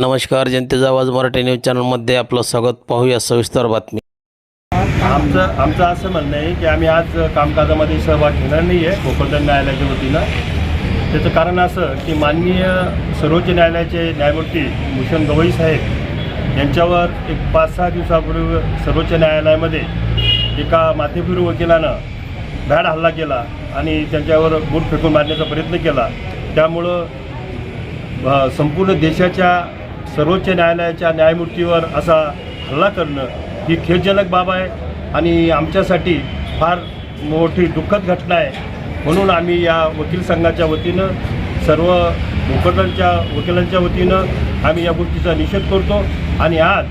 नमस्कार जनतेचा आवाज मराठी न्यूज चॅनलमध्ये आपलं स्वागत. पाहूया सविस्तर बातमी. आमचं आमचं असं म्हणणं आहे की आम्ही आज कामकाजामध्ये सहभाग घेणार नाही आहे भोकरदन न्यायालयाच्या वतीनं. त्याचं कारण असं की माननीय सर्वोच्च न्यायालयाचे न्यायमूर्ती भूषण गवई साहेब यांच्यावर एक पाच सहा दिवसापूर्वी सर्वोच्च न्यायालयामध्ये एका माथेफिरू वकिलानं भॅड हल्ला केला आणि त्यांच्यावर बूट फेकून मारण्याचा प्रयत्न केला. त्यामुळं संपूर्ण देशाच्या सर्वोच्च न्यायालयाच्या न्यायमूर्तीवर असा हल्ला करणं ही खेदजनक बाब आहे आणि आमच्यासाठी फार मोठी दुःखद घटना आहे. म्हणून आम्ही या वकील संघाच्या वतीनं सर्व भोकरदनच्या वकिलांच्या वतीनं आम्ही या गोष्टीचा निषेध करतो. आणि आज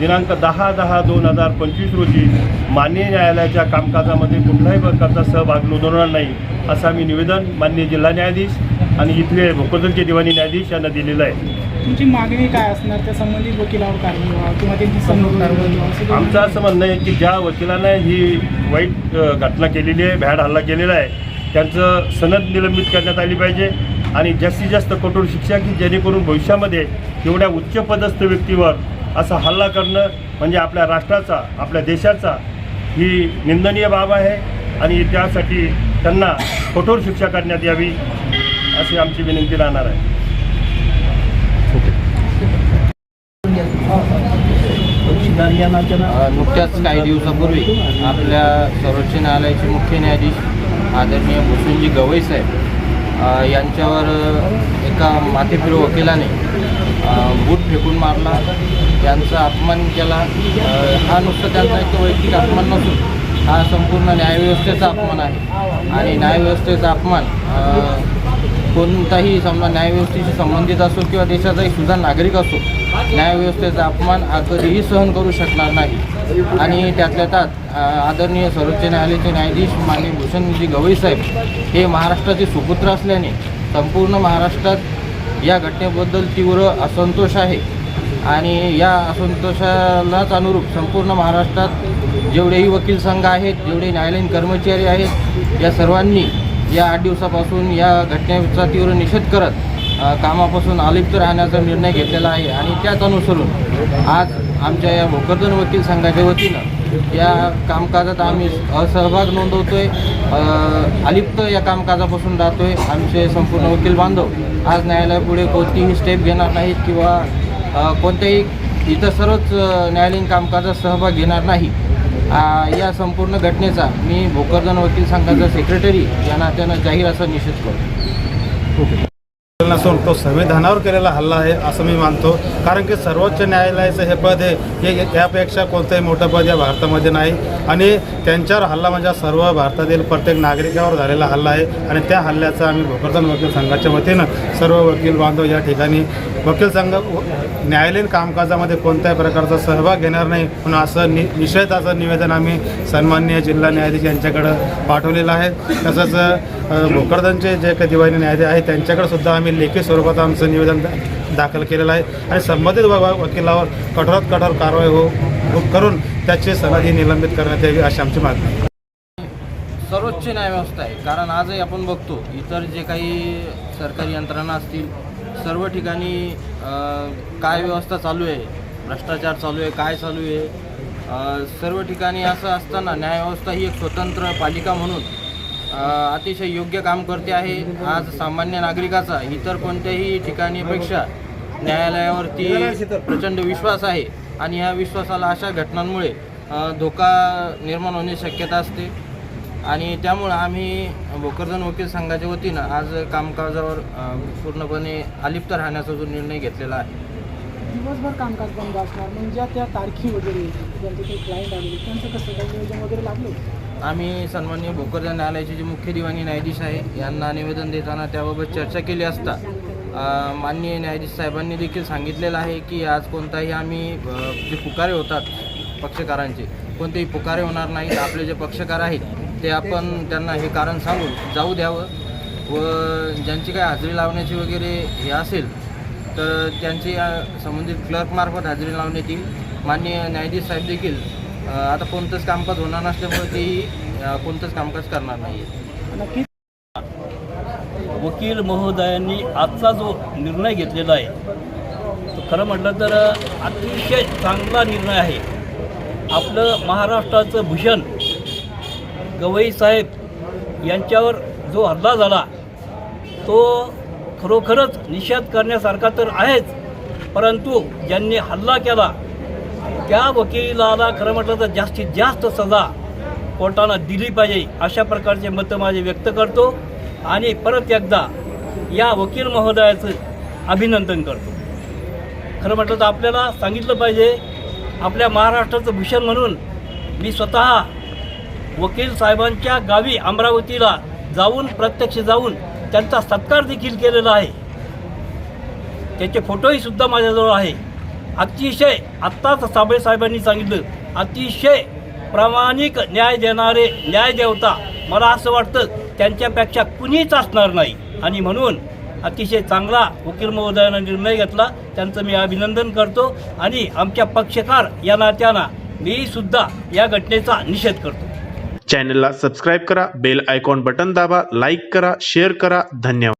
दिनांक दहा दहा दोन हजार पंचवीस रोजी माननीय न्यायालयाच्या कामकाजामध्ये कुठल्याही प्रकारचा सहभाग नोंदवणार नाही असं आम्ही निवेदन माननीय जिल्हा न्यायाधीश आणि इथले भोकरदनचे दिवाणी न्यायाधीश यांना दिलेलं आहे. तुमची मागणी काय असणार? त्या संबंधित वकिलावर कारवाई व्हावं किंवा त्यांची समोर कारवाई व्हावं असं आमचं असं म्हणणं आहे की ज्या वकिलानं ही वाईट अ, घटना केलेली आहे भ्याड हल्ला केलेला आहे त्यांचं सनद निलंबित करण्यात आली पाहिजे आणि जास्तीत जास्त कठोर शिक्षा की जेणेकरून भविष्यामध्ये एवढ्या उच्चपदस्थ व्यक्तीवर असा हल्ला करणं म्हणजे आपल्या राष्ट्राचा आपल्या देशाचा ही निंदनीय बाब आहे आणि त्यासाठी त्यांना कठोर शिक्षा करण्यात यावी. अशी आमची विनंती राहणार आहे. नुकत्याच काही दिवसापूर्वी आपल्या सर्वोच्च न्यायालयाचे मुख्य न्यायाधीश आदरणीय भूषणजी गवई साहेब यांच्यावर एका माथेफिरू वकिलाने बूट फेकून मारला. त्यांचा अपमान केला. हा नुसतं त्यांचा एक वैयक्तिक अपमान नसून हा संपूर्ण न्यायव्यवस्थेचा अपमान आहे. आणि न्यायव्यवस्थेचा अपमान कोणताही समजा न्यायव्यवस्थेशी संबंधित असो किंवा देशाचाही सुद्धा नागरिक असो न्यायव्यवस्थेचा अपमान कधीही सहन करू शकणार नाही. आणि त्यातल्या त्यात आदरणीय सर्वोच्च न्यायालयाचे न्यायाधीश माननीय भूषणजी गवई साहेब हे महाराष्ट्राचे सुपुत्र असल्याने संपूर्ण महाराष्ट्रात या घटनेबद्दल तीव्र असंतोष आहे. आणि या असंतोषालाच अनुरूप संपूर्ण महाराष्ट्रात जेवढेही वकील संघ आहेत जेवढे न्यायालयीन कर्मचारी आहेत या सर्वांनी या आठ दिवसापासून या घटनेचा तीव्र निषेध करत कामापासून अलिप्त राहण्याचा निर्णय घेतलेला आहे. आणि त्याच अनुसरून आज आमच्या या भोकरदन वकील संघाच्या वतीनं या कामकाजात आम्ही असहभाग नोंदवतोय आहे अलिप्त या कामकाजापासून राहतोय आमचे संपूर्ण वकील बांधव आज न्यायालयापुढे कोणतीही स्टेप घेणार नाहीत किंवा कोणत्याही इतर सर्वच न्यायालयीन कामकाजात सहभाग घेणार नाही. या संपूर्ण घटनेचा मी भोकरदन वकील संघाचा सेक्रेटरी या नात्यानं जाहीर असा निषेध करतो. नसून तो संविधानावर केलेला हल्ला आहे असं मी मानतो. कारण की सर्वोच्च न्यायालयाचं हे पद आहे हे यापेक्षा कोणतंही मोठं पद या भारतामध्ये नाही. आणि त्यांच्यावर हल्ला म्हणजे सर्व भारतातील प्रत्येक नागरिकावर झालेला हल्ला आहे. आणि त्या हल्ल्याचा आम्ही भोकरदन वकील संघाच्या वतीनं सर्व वकील बांधव या ठिकाणी वकील संघ न्यायालयीन कामकाजामध्ये कोणत्याही प्रकारचा सहभाग घेणार नाही. म्हणून असं नि निषेधाचं निवेदन आम्ही सन्माननीय जिल्हा न्यायाधीश यांच्याकडं पाठवलेलं आहे. तसंच भोकरदनचे जे काही दिवाणी न्यायाधीश आहेत त्यांच्याकडे सुद्धा आम्ही लेखी स्वरूपात आमचं निवेदन दाखल केलेलं आहे. आणि संबंधित वकिलावर कठोरात कठोर कारवाई हो, हो करून त्याची सनदी निलंबित करण्यात यावी अशी आमची मागणी सर्वोच्च न्यायव्यवस्था आहे. कारण आजही आपण बघतो इतर जे काही सरकारी यंत्रणा असतील सर्व ठिकाणी काय व्यवस्था चालू आहे भ्रष्टाचार चालू आहे काय चालू आहे सर्व ठिकाणी असं असताना न्यायव्यवस्था ही एक स्वतंत्र पालिका म्हणून अतिशय योग्य काम करते आहे. आज सामान्य नागरिकाचा इतर कोणत्याही ठिकाणीपेक्षा न्यायालयावरती प्रचंड विश्वास आहे आणि ह्या विश्वासाला अशा घटनांमुळे धोका निर्माण होण्याची शक्यता असते. आणि त्यामुळं आम्ही भोकरजन वकील संघाच्या वतीनं आज कामकाजावर पूर्णपणे अलिप्त राहण्याचा जो निर्णय घेतलेला आहे. दिवसभर कामकाज बंद असणार. म्हणजे त्या तारखी वगैरे ज्यांचे काही क्लायंट आले त्यांचं कसं? काही नियोजन वगैरे लागलं? आम्ही सन्माननीय भोकरदन न्यायालयाचे जे मुख्य दिवाणी न्यायाधीश आहे यांना निवेदन देताना त्याबाबत चर्चा केली असता माननीय न्यायाधीश साहेबांनी देखील सांगितलेलं आहे की आज कोणताही आम्ही जे पुकारे होतात पक्षकारांचे कोणतेही पुकारे होणार नाहीत. आपले जे पक्षकार आहेत ते आपण त्यांना हे कारण सांगून जाऊ द्यावं व ज्यांची काय हजेरी लावण्याची वगैरे हे असेल तर त्यांची संबंधित क्लर्कमार्फत हजेरी लावण्यात येईल. माननीय न्यायाधीश साहेब देखील आता कोणतंच कामकाज होणार नसल्यामुळे तेही कोणतंच कामकाज करणार नाही वकील महोदयांनी आजचा जो निर्णय घेतलेला आहे तो खरं म्हटलं तर अतिशय चांगला निर्णय आहे. आपलं महाराष्ट्राचं भूषण गवई साहेब यांच्यावर जो हल्ला झाला तो खरोखरच निषेध करण्यासारखा तर आहेच परंतु ज्यांनी हल्ला केला त्या वकिलाला खरं म्हटलं तर जास्तीत जास्त सजा कोर्टानं दिली पाहिजे अशा प्रकारचे मतं माझे व्यक्त करतो आणि परत एकदा या वकील महोदयाचं अभिनंदन करतो. खरं म्हटलं तर आपल्याला सांगितलं पाहिजे आपल्या महाराष्ट्राचं भूषण म्हणून मी स्वतः वकील साहेबांच्या गावी अमरावतीला जाऊन प्रत्यक्ष जाऊन त्यांचा सत्कार देखील केलेला आहे. त्याचे फोटोही सुद्धा माझ्याजवळ आहे. अतिशय आत्ताच साबळे साहेबांनी सांगितलं अतिशय प्रामाणिक न्याय देणारे न्याय देवता मला असं वाटतं त्यांच्यापेक्षा कुणीच असणार नाही. आणि म्हणून अतिशय चांगला वकील महोदयानं निर्णय घेतला त्यांचं मी अभिनंदन करतो आणि आमच्या पक्षकार या नात्यानं मी सुद्धा या घटनेचा निषेध करतो. चॅनलला सबस्क्राईब करा बेल आयकॉन बटन दाबा लाईक करा शेअर करा धन्यवाद.